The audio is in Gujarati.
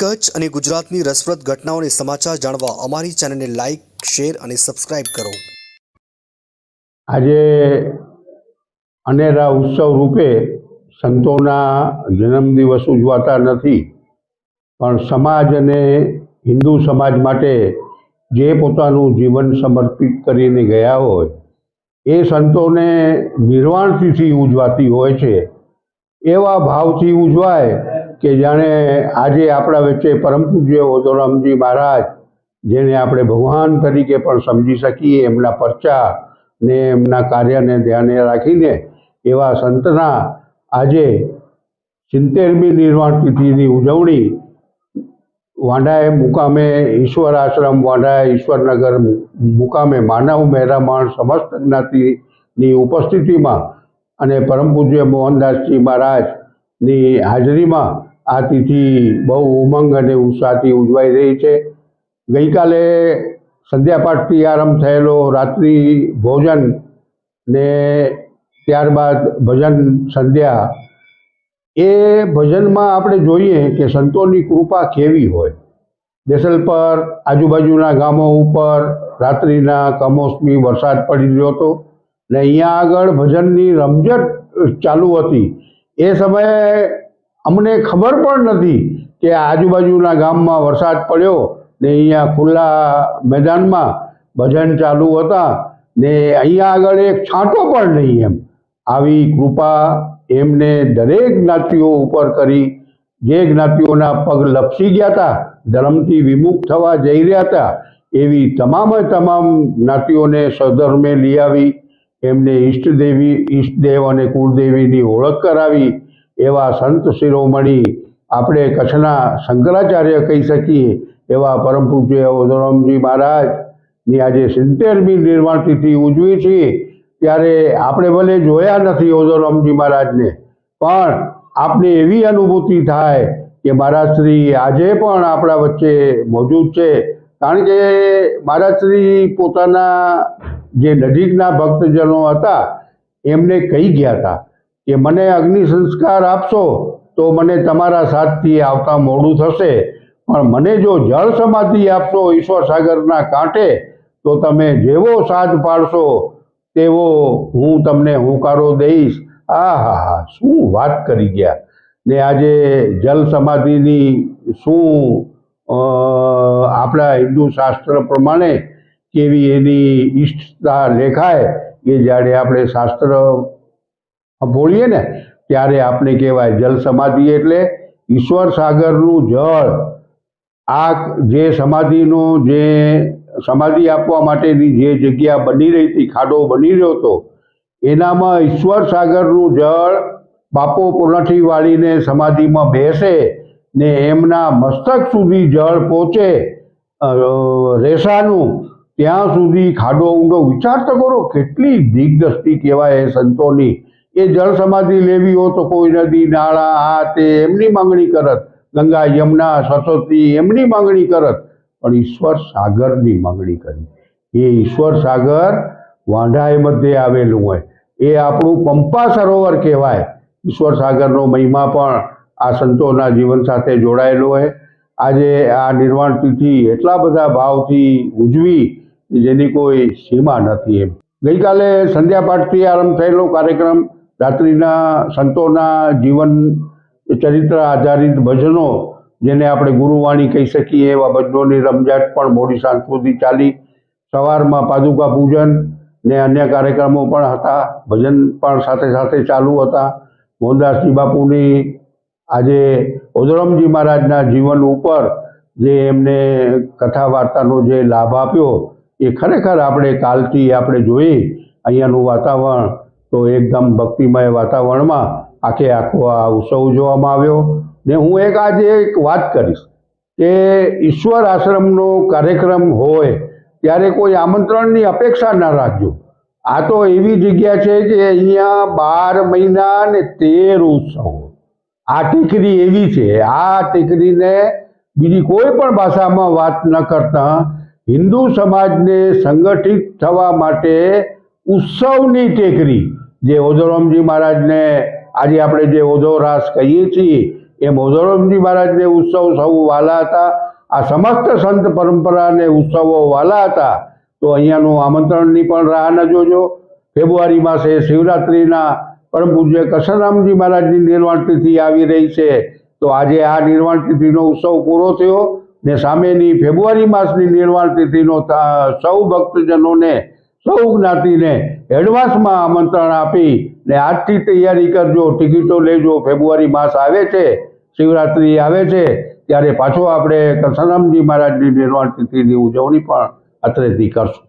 કચ્છ અને ગુજરાતની રસપ્રદ ઘટનાઓને સમાચાર જાણવા અમારી ચેનલને લાઇક શેર અને સબસ્ક્રાઇબ કરો. આજે અનેરા ઉત્સવ રૂપે સંતોના જન્મદિવસ ઉજવાતા નથી, પણ સમાજ અને હિન્દુ સમાજ માટે જે પોતાનું જીવન સમર્પિત કરીને ગયા હોય, એ સંતોને નિર્વાણ તિથિ ઉજવાતી હોય છે. એવા ભાવથી ઉજવાય કે જાણે આજે આપણા વચ્ચે પરમ પૂજ્ય ઓદોરામજી મહારાજ, જેને આપણે ભગવાન તરીકે પણ સમજી શકીએ, એમના પરચા ને એમના કાર્યને ધ્યાને રાખીને એવા સંતના આજે સિત્તેરમી નિર્વાણ તિથિની ઉજવણી વાંઢાએ મુકામે ઈશ્વર આશ્રમ વાંઢા ઈશ્વરનગર મુકામે માનવ મહેરામણ સમસ્ત જ્ઞાતિની ઉપસ્થિતિમાં અને પરમ પૂજ્ય મોહનદાસજી મહારાજની હાજરીમાં આ તિથિ બહુ ઉમંગ અને ઉત્સાહથી ઉજવાઈ રહી છે. ગઈકાલે સંધ્યાપાઠથી આરંભ થયેલો રાત્રિ ભોજન ને ત્યારબાદ ભજન સંધ્યા, એ ભજનમાં આપણે જોઈએ કે સંતોની કૃપા કેવી હોય. દેસલ પર, આજુબાજુના ગામો ઉપર રાત્રિના કમોસમી વરસાદ પડી રહ્યો હતો ને અહીંયા આગળ ભજનની રમઝટ ચાલુ હતી. એ સમયે અમને ખબર પણ નથી કે આજુબાજુના ગામમાં વરસાદ પડ્યો ને અહીંયા ખુલ્લા મેદાનમાં ભજન ચાલુ હતા ને અહીંયા આગળ એક છાંટો પણ નહીં એમ. આવી કૃપા એમને દરેક જ્ઞાતિઓ ઉપર કરી. જે જ્ઞાતિઓના પગ લપસી ગયા હતા, ધર્મથી વિમુખ થવા જઈ રહ્યા હતા, એવી તમામે તમામ જ્ઞાતિઓને સ્વધર્મે લઈ આવી. એમને ઈષ્ટદેવી, ઈષ્ટદેવ અને કુળદેવીની ઓળખ કરાવી. એવા સંત શિરોમણી આપણે કચ્છના શંકરાચાર્ય કહી શકીએ, એવા પરમ પૂજ્ય ઓદરામજી મહારાજની આજે સિત્તેરમી નિર્વાણ તિથિ ઉજવી છીએ ત્યારે આપણે ભલે જોયા નથી ઓદરામજી મહારાજને, પણ આપને એવી અનુભૂતિ થાય કે મહારાજશ્રી આજે પણ આપણા વચ્ચે મોજૂદ છે. કારણ કે મહારાજશ્રી પોતાના જે નજીકના ભક્તજનો હતા, એમને કહી ગયા હતા. કે મને અગ્નિ સંસ્કાર આપશો તો મને તમારા સાથથી આવતા મોડું થશે. પણ મને જો જળ સમાધિ આપશો ઈશ્વર સાગરના કાંઠે, તો તમે જેવો સાજ પાડશો, તેવો હું તમને હુંકારો દઈશ. આ હા હા શું વાત કરી ગયા. ને આજે જલ સમાધિની શું આપણા હિન્દુ શાસ્ત્ર પ્રમાણે કેવી એની ઈષ્ટતા લેખાય, એ જ્યારે આપણે શાસ્ત્ર બોલીએ ને, ત્યારે આપણે કહેવાય જલ સમાધિ એટલે ઈશ્વર સાગરનું જળ. આ જે સમાધિનો જે સમાધિ આપવા માટેની જે જગ્યા બની રહી હતી, ખાડો બની રહ્યો હતો, એનામાં ઈશ્વર સાગરનું જળ બાપો પુનઠી વાળીને સમાધિમાં બેસે ને એમના મસ્તક સુધી જળ પહોંચે રેસાનું, ત્યાં સુધી ખાડો ઊંડો વિચાર તો કરો, કેટલી દિગ્દૃષ્ટિ કહેવાય એ સંતોની. એ જળ સમાધિ લેવી હોય તો કોઈ નદી, નાળા આ તે એમની માંગણી કરત. ગંગા, યમુના, સરસ્વતી એમની માંગણી કરત. પણ ઈશ્વર સાગરની માંગણી કરી. એ ઈશ્વર સાગર વાંઢાએ મધ્યે આવેલું હોય. એ આપણું પંપા સરોવર કહેવાય. ઈશ્વર સાગરનો મહિમા પણ આ સંતોના જીવન સાથે જોડાયેલો હોય. આજે આ નિર્વાણ તિથિ એટલા બધા ભાવથી ઉજવી જેની કોઈ સીમા નથી એમ. ગઈકાલે સંધ્યાપાઠથી આરંભ થયેલો કાર્યક્રમ રાત્રિના સંતોના જીવન ચરિત્ર આધારિત ભજનો, જેને આપણે ગુરુવાણી કહી શકીએ, એવા ભજનોની રમઝાટ પણ મોડી સાંજ સુધી ચાલી. સવારમાં પાદુકા પૂજન ને અન્ય કાર્યક્રમો પણ હતા. ભજન પણ સાથે સાથે ચાલુ હતા. મોહનદાસજી બાપુની આજે ઓદરમજી મહારાજના જીવન ઉપર જે એમને કથા વાર્તાનો જે લાભ આપ્યો, એ ખરેખર આપણે કાલથી આપણે જોઈ અહીંયાનું વાતાવરણ તો એકદમ ભક્તિમય વાતાવરણમાં આખે આખો આ ઉત્સવ ઉજવવામાં આવ્યો. ને હું એક આજે એક વાત કરીશ કે ઈશ્વર આશ્રમનો કાર્યક્રમ હોય ત્યારે કોઈ આમંત્રણની અપેક્ષા ન રાખજો. આ તો એવી જગ્યા છે કે અહીંયા બાર મહિના ને તેર ઉત્સવો. આ ટીકરી એવી છે. આ ટીકરીને બીજી કોઈ પણ ભાષામાં વાત ન કરતા હિન્દુ સમાજને સંગઠિત થવા માટે ઉત્સવની ટેકરી, જે ઓદોરામજી મહારાજને આજે આપણે જે ઓદો રાસ કહીએ છીએ એ મોદરમજી મહારાજને ઉત્સવ સૌ વાલા હતા. આ સમસ્ત સંત પરંપરાને ઉત્સવો વાલા હતા. તો અહીંયાનું આમંત્રણની પણ રાહ ન જોજો. ફેબ્રુઆરી માસે શિવરાત્રિના પરમ પૂજ્ય કસરામજી મહારાજની નિર્વાણ તિથિ આવી રહી છે. તો આજે આ નિર્વાણ તિથિનો ઉત્સવ પૂરો થયો ને સામેની ફેબ્રુઆરી માસની નિર્વાણ તિથિનો સૌ ભક્તજનોને સૌ જ્ઞાતિને એડવાન્સમાં આમંત્રણ આપી ને આજથી તૈયારી કરજો, ટિકિટો લેજો. ફેબ્રુઆરી માસ આવે છે, શિવરાત્રિ આવે છે, ત્યારે પાછો આપણે કૃષ્ણરામજી મહારાજની નિર્વાણ તિથિની ઉજવણી પણ અત્રેથી કરશું.